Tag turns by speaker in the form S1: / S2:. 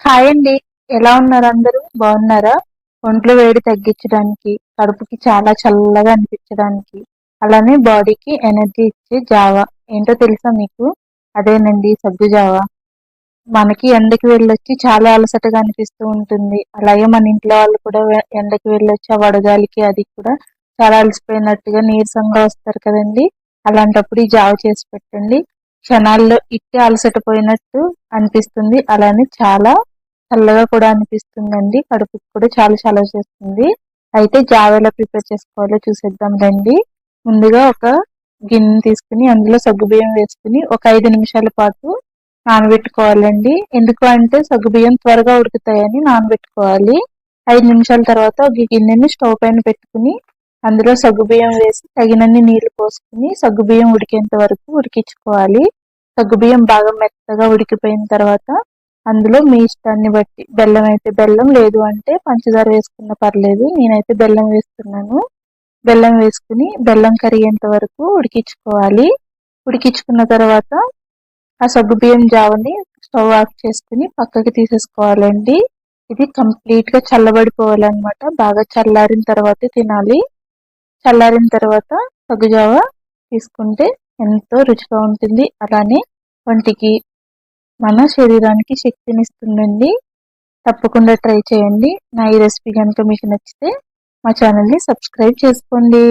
S1: Hi అండి. ఎలా ఉన్నారు అందరూ? బాగున్నారా? ఒంట్లో వేడి తగ్గించడానికి కడుపుకి చాలా చల్లగా అనిపించడానికి అలానే బాడీకి ఎనర్జీ ఇచ్చే జావా. ఏంటో తెలుసా మీకు? అదేనండి సగ్గు జావా. మనకి ఎండకి వెళ్ళొచ్చి చాలా అలసటగా అనిపిస్తూ ఉంటుంది. అలాగే మన ఇంట్లో వాళ్ళు కూడా ఎండకి వెళ్ళొచ్చి ఆ వడగాలికి అది కూడా చాలా అలసిపోయినట్టుగా నీరసంగా వస్తారు కదండి. అలాంటప్పుడు ఈ జావ చేసి పెట్టండి. క్షణాల్లో ఇట్టే అలసట పోయినట్టు అనిపిస్తుంది. అలానే చాలా చల్లగా కూడా అనిపిస్తుందండి. కడుపుకి కూడా చాలా చాలా చేస్తుంది. అయితే జావేలా ప్రిపేర్ చేసుకోవాలో చూసేద్దాం రండి. ముందుగా ఒక గిన్నె తీసుకుని అందులో సగ్గుబియ్యం వేసుకుని ఒక ఐదు నిమిషాల పాటు నానబెట్టుకోవాలండి. ఎందుకు అంటే సగ్గుబియ్యం త్వరగా ఉడుకుతాయని నానబెట్టుకోవాలి. ఐదు నిమిషాల తర్వాత ఒక గిన్నెని స్టవ్ పైన పెట్టుకుని అందులో సగ్గుబియ్యం వేసి తగినన్ని నీళ్ళు పోసుకుని సగ్గుబియ్యం ఉడికేంత వరకు ఉడికించుకోవాలి. సగ్గుబియ్యం బాగా మెత్తగా ఉడికిపోయిన తర్వాత అందులో మీ ఇష్టాన్ని బట్టి బెల్లం అయితే బెల్లం లేదు అంటే పంచదార వేసుకున్న పర్లేదు. నేనైతే బెల్లం వేస్తున్నాను. బెల్లం వేసుకుని బెల్లం కరిగేంత వరకు ఉడికించుకోవాలి. ఉడికించుకున్న తర్వాత ఆ సగ్గుబియ్యం జావని స్టవ్ ఆఫ్ చేసుకుని పక్కకి తీసేసుకోవాలండి. ఇది కంప్లీట్గా చల్లబడిపోవాలన్నమాట. బాగా చల్లారిన తర్వాతే తినాలి. చల్లారిన తర్వాత సగ్గుజావ తీసుకుంటే ఎంతో రుచిగా ఉంటుంది. అలానే వంటికి మన శరీరానికి శక్తినిస్తుందండి. తప్పకుండా ట్రై చేయండి. నా ఈ రెసిపీ కనుక మీకు నచ్చితే మా ఛానల్ని సబ్స్క్రైబ్ చేసుకోండి.